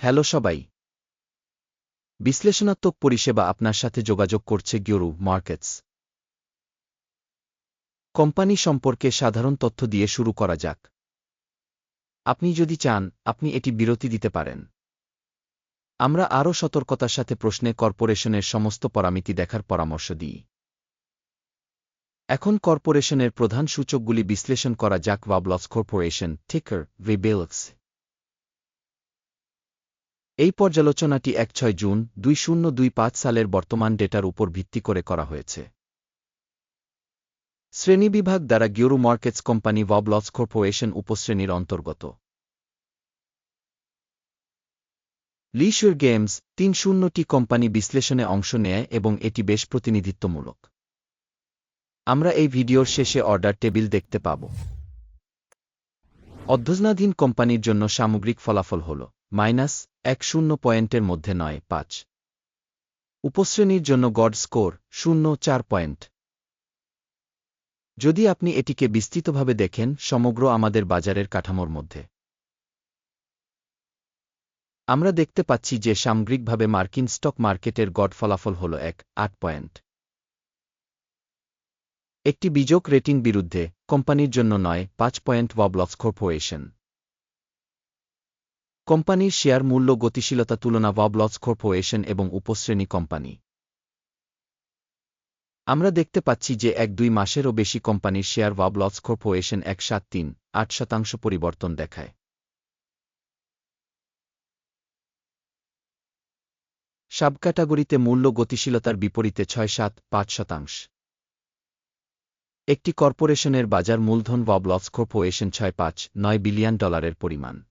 Hello সবাই। বিশ্লেষণাত্মক পরিষেবা আপনার সাথে যোগাযোগ করছে গিওরু মার্কেটস। কোম্পানি সম্পর্কে সাধারণ তথ্য দিয়ে শুরু করা যাক। আপনি যদি চান, আপনি এটি বিরতি দিতে পারেন। আমরা আরও সতর্কতার সাথে প্রশ্নে কর্পোরেশনের সমস্ত পরামিতি দেখার পরামর্শ দিই। এখন কর্পোরেশনের প্রধান সূচকগুলি বিশ্লেষণ করা যাক ওয়াবলস কর্পোরেশন ঠিকার ভিবেলস এই পর্যালোচনাটি এক ছয় জুন দুই শূন্য দুই পাঁচ সালের বর্তমান ডেটার উপর ভিত্তি করে করা হয়েছে। শ্রেণীবিভাগ দ্বারা গিওরু মার্কেটস কোম্পানি ওয়াবলস কর্পোরেশন উপশ্রেণীর অন্তর্গত। লিশিওর গেমস তিন শূন্যটি কোম্পানি বিশ্লেষণে অংশ নেয় এবং এটি বেশ প্রতিনিধিত্বমূলক। আমরা এই ভিডিওর শেষে অর্ডার টেবিল দেখতে পাব। অধ্যজনাধীন কোম্পানির জন্য সামগ্রিক ফলাফল হল মাইনাস এক শূন্য পয়েন্টের মধ্যে নয়, পাঁচ। উপশ্রেণীর জন্য গড স্কোর শূন্য, চার পয়েন্ট। যদি আপনি এটিকে বিস্তৃতভাবে দেখেন, সমগ্র আমাদের বাজারের কাঠামোর মধ্যে। আমরা দেখতে পাচ্ছি যে সামগ্রিকভাবে মার্কিন স্টক মার্কেটের গড ফলাফল হল এক, আট পয়েন্ট। একটি বিযোগ রেটিং বিরুদ্ধে কোম্পানির জন্য নয়, পাঁচ পয়েন্ট ওয়াবলক্স কর্পোরেশন। কোম্পানির শেয়ার মূল্য গতিশীলতা তুলনা ওয়াবলক্স কর্পোরেশন এবং উপশ্রেণী কোম্পানি। আমরা দেখতে পাচ্ছি যে এক দুই মাসেরও বেশি কোম্পানির শেয়ার ওয়াবলক্স কর্পোরেশন এক সাত তিন, আট শতাংশ পরিবর্তন দেখায়। সাব ক্যাটাগরিতে মূল্য গতিশীলতার বিপরীতে ছয় সাত পাঁচ শতাংশ। একটি কর্পোরেশনের বাজার মূলধন ওয়াবলক্স কর্পোরেশন ছয় পাঁচ, নয় বিলিয়ন ডলারের পরিমাণ।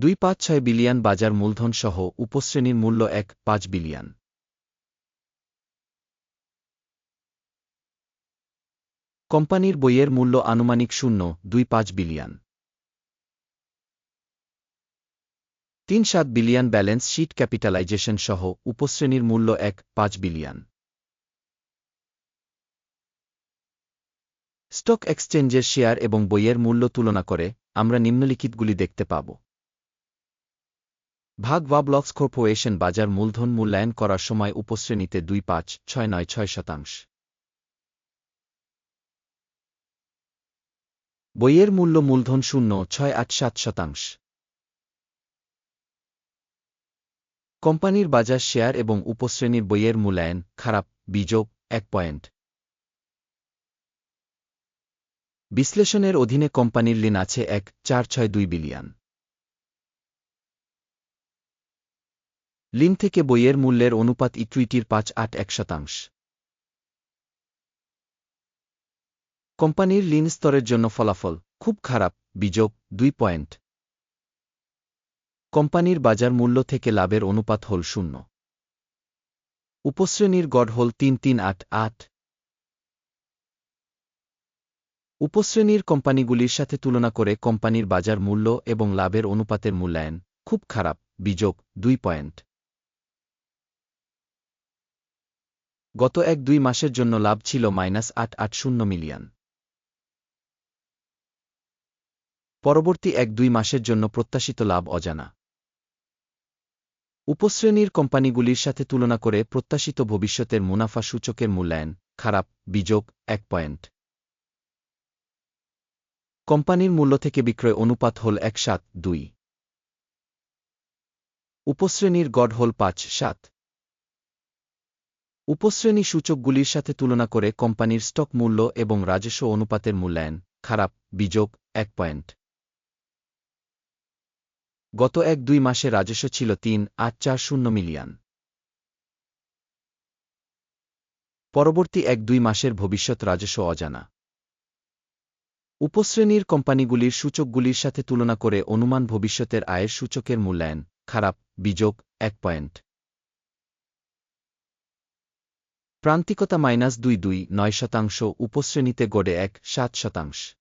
দুই পাঁচ ছয় বিলিয়ন বাজার মূলধন সহ উপশ্রেণীর মূল্য এক, পাঁচ বিলিয়ন। কোম্পানির বইয়ের মূল্য আনুমানিক শূন্য, দুই পাঁচ বিলিয়ন। তিন সাত বিলিয়ন ব্যালেন্স শিট ক্যাপিটালাইজেশন সহ উপশ্রেণীর মূল্য এক, পাঁচ বিলিয়ন। স্টক এক্সচেঞ্জের শেয়ার এবং বইয়ের মূল্য তুলনা করে আমরা নিম্নলিখিতগুলি দেখতে পাব। ভাগ ওয়াবলক্স কর্পোরেশন বাজার মূলধন মূল্যায়ন করার সময় উপশ্রেণীতে দুই পাঁচ, ছয় নয়, ছয় শতাংশ। বইয়ের মূল্য মূলধন শূন্য, ছয় আট সাত শতাংশ। কোম্পানির বাজার শেয়ার এবং উপশ্রেণীর বইয়ের মূল্যায়ন খারাপ বিযোগ এক পয়েন্ট। বিশ্লেষণের অধীনে কোম্পানির লিন আছে এক, চার, ছয়, দুই বিলিয়ন। লিন থেকে বইয়ের মূল্যের অনুপাত ইকুইটির পাঁচ আট এক শতাংশ। কোম্পানির লিন স্তরের জন্য ফলাফল খুব খারাপ বিযোগ দুই পয়েন্ট। কোম্পানির বাজার মূল্য থেকে লাভের অনুপাত হল শূন্য। উপশ্রেণীর গড় হল তিন তিন আট আট। উপশ্রেণীর কোম্পানিগুলির সাথে তুলনা করে কোম্পানির বাজার মূল্য এবং লাভের অনুপাতের মূল্যায়ন খুব খারাপ বিযোগ দুই পয়েন্ট। গত এক দুই মাসের জন্য লাভ ছিল মাইনাস আট আট শূন্য মিলিয়ন। পরবর্তী এক দুই মাসের জন্য প্রত্যাশিত লাভ অজানা। উপশ্রেণীর কোম্পানিগুলির সাথে তুলনা করে প্রত্যাশিত ভবিষ্যতের মুনাফা সূচকের মূল্যায়ন খারাপ বিযোগ এক পয়েন্ট। কোম্পানির মূল্য থেকে বিক্রয় অনুপাত হল এক সাত দুই। উপশ্রেণীর গড় হল পাঁচ সাত। উপশ্রেণী সূচকগুলির সাথে তুলনা করে কোম্পানির স্টক মূল্য এবং রাজস্ব অনুপাতের মূল্যায়ন, খারাপ বিযোগ এক পয়েন্ট। গত এক দুই মাসে রাজস্ব ছিল তিন, আট, চার, শূন্য মিলিয়ন। পরবর্তী এক দুই মাসের ভবিষ্যৎ রাজস্ব অজানা। উপশ্রেণীর কোম্পানিগুলির সূচকগুলির সাথে তুলনা করে অনুমান ভবিষ্যতের আয়ের সূচকের মূল্যায়ন, খারাপ বিযোগ এক পয়েন্ট। প্রান্তিকতা মাইনাস দুই দুই নয় শতাংশ, উপশ্রেণীতে গড়ে এক, সাত শতাংশ।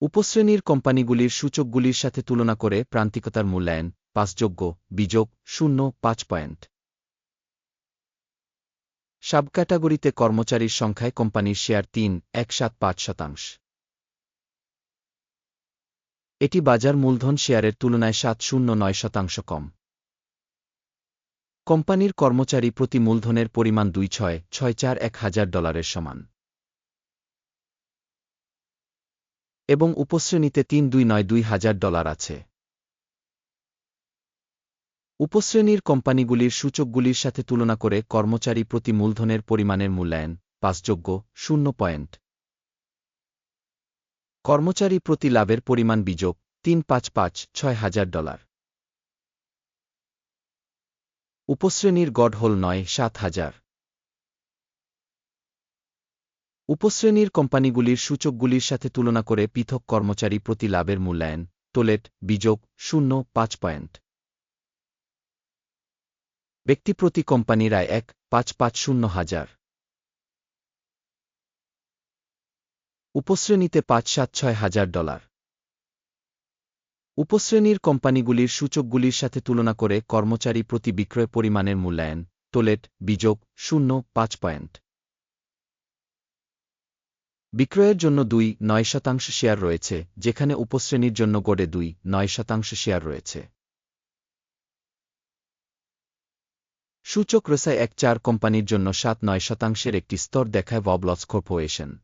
উপশ্রেণীর কোম্পানিগুলির সূচকগুলির সাথে তুলনা করে প্রান্তিকতার মূল্যায়ন পাঁচযোগ্য বিযোগ, শূন্য, পাঁচ পয়েন্ট। সাব ক্যাটাগরিতে কর্মচারীর সংখ্যায় কোম্পানির শেয়ার তিন, এক, সাত, পাঁচ শতাংশ। এটি বাজার মূলধন শেয়ারের তুলনায় সাত, শূন্য, নয় শতাংশ কম। কোম্পানির কর্মচারী প্রতি মূলধনের পরিমাণ দুই ছয় ছয় চার এক হাজার ডলারের সমান। এবং উপশ্রেণীতে তিন দুই নয় দুই হাজার ডলার আছে। উপশ্রেণীর কোম্পানিগুলির সূচকগুলির সাথে তুলনা করে কর্মচারী প্রতি মূলধনের পরিমাণের মূল্যায়ন পাসযোগ্য শূন্য পয়েন্ট। কর্মচারী প্রতি লাভের পরিমাণ বিযোগ, তিন পাঁচ পাঁচ, ছয় হাজার ডলার। উপশ্রেণীর গড় হল নয়, সাত হাজার। উপশ্রেণীর কোম্পানিগুলির সূচকগুলির সাথে তুলনা করে পৃথক কর্মচারী প্রতি লাভের মূল্যায়ন টোলেট বিযোগ, শূন্য, পাঁচ পয়েন্ট। ব্যক্তি প্রতি কোম্পানির আয় এক, পাঁচ পাঁচ, শূন্য হাজার। উপশ্রেণীতে পাঁচ, সাত, ছয় হাজার ডলার। উপশ্রেণীর কোম্পানিগুলির সূচকগুলির সাথে তুলনা করে কর্মচারী প্রতি বিক্রয় পরিমাণের মূল্যায়ন টোলেট বিযোগ, শূন্য, পাঁচ পয়েন্ট। বিক্রয়ের জন্য দুই, নয় শতাংশ শেয়ার রয়েছে, যেখানে উপশ্রেণীর জন্য গড়ে দুই, নয় শতাংশ শেয়ার রয়েছে। সূচক রেসায় এক চার কোম্পানির জন্য সাত, নয় শতাংশের একটি স্তর দেখায় ভবলস কর্পোরেশন।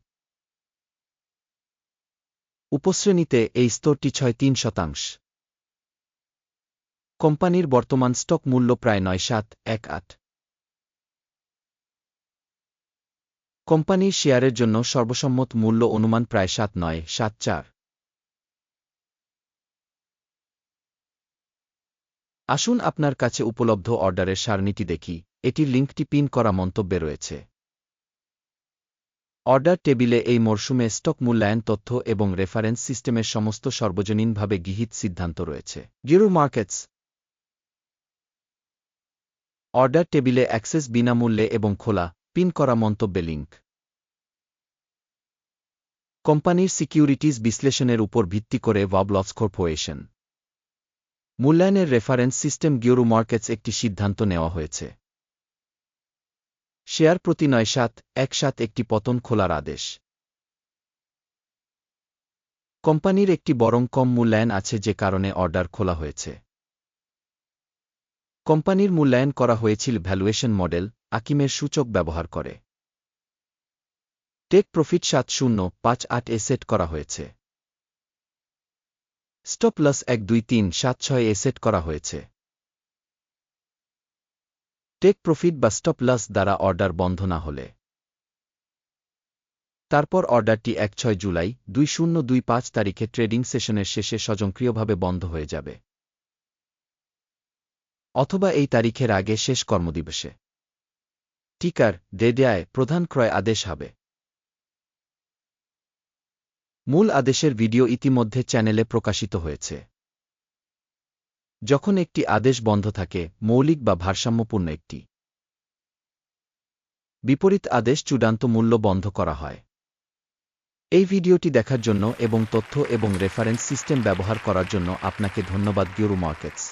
উপশ্রেণীতে এই স্তরটি ছয় তিন শতাংশ। কোম্পানির বর্তমান স্টক মূল্য প্রায় নয় সাত এক আট। কোম্পানির শেয়ারের জন্য সর্বসম্মত মূল্য অনুমান প্রায় সাত নয়, সাত চার। আসুন আপনার কাছে উপলব্ধ অর্ডারের সারণীটি দেখি। এটির লিঙ্কটি পিন করা মন্তব্যে রয়েছে। অর্ডার টেবিলে এই মরশুমে স্টক মূল্যায়ন তথ্য এবং রেফারেন্স সিস্টেমের সমস্ত সর্বজনীনভাবে গৃহীত সিদ্ধান্ত রয়েছে। গিরু মার্কেটস। অর্ডার টেবিলে অ্যাক্সেস বিনামূল্যে এবং খোলা, পিন করা মন্তব্যে লিঙ্ক কোম্পানির সিকিউরিটিজ বিশ্লেষণের উপর ভিত্তি করে ভবলস কর্পোরেশন। মূল্যায়নের রেফারেন্স সিস্টেম গিওরু মার্কেটস একটি সিদ্ধান্ত নেওয়া হয়েছে। শেয়ার প্রতি নয় সাত, এক সাত একটি পতন খোলার আদেশ। কোম্পানির একটি বরং কম মূল্যায়ন আছে যে কারণে অর্ডার খোলা হয়েছে। কোম্পানির মূল্যায়ন করা হয়েছিল ভ্যালুয়েশন মডেল, আকিমের সূচক ব্যবহার করে। টেক প্রফিট সাত শূন্য, পাঁচ আট এ সেট করা হয়েছে। স্টপ লস এক দুই তিন, সাত ছয় এ সেট করা হয়েছে। টেক প্রফিট বা স্টপ লস দ্বারা অর্ডার বন্ধ না হলে। তারপর অর্ডারটি এক ছয় জুলাই দুই শূন্য দুই পাঁচ তারিখে ট্রেডিং সেশনের শেষে স্বয়ংক্রিয়ভাবে বন্ধ হয়ে যাবে। অথবা এই তারিখের আগে শেষ কর্মদিবসে। টিকার ডেডেয়ায় প্রধান ক্রয় আদেশ হবে। মূল আদেশের ভিডিও ইতিমধ্যে চ্যানেলে প্রকাশিত হয়েছে। যখন একটি আদেশ বন্ধ থাকে, মৌলিক বা ভারসাম্যপূর্ণ একটি। বিপরীত আদেশ চূড়ান্ত মূল্য বন্ধ করা হয়। এই ভিডিওটি দেখার জন্য এবং তথ্য এবং রেফারেন্স সিস্টেম ব্যবহার করার জন্য আপনাকে ধন্যবাদ গিউরু মার্কেটস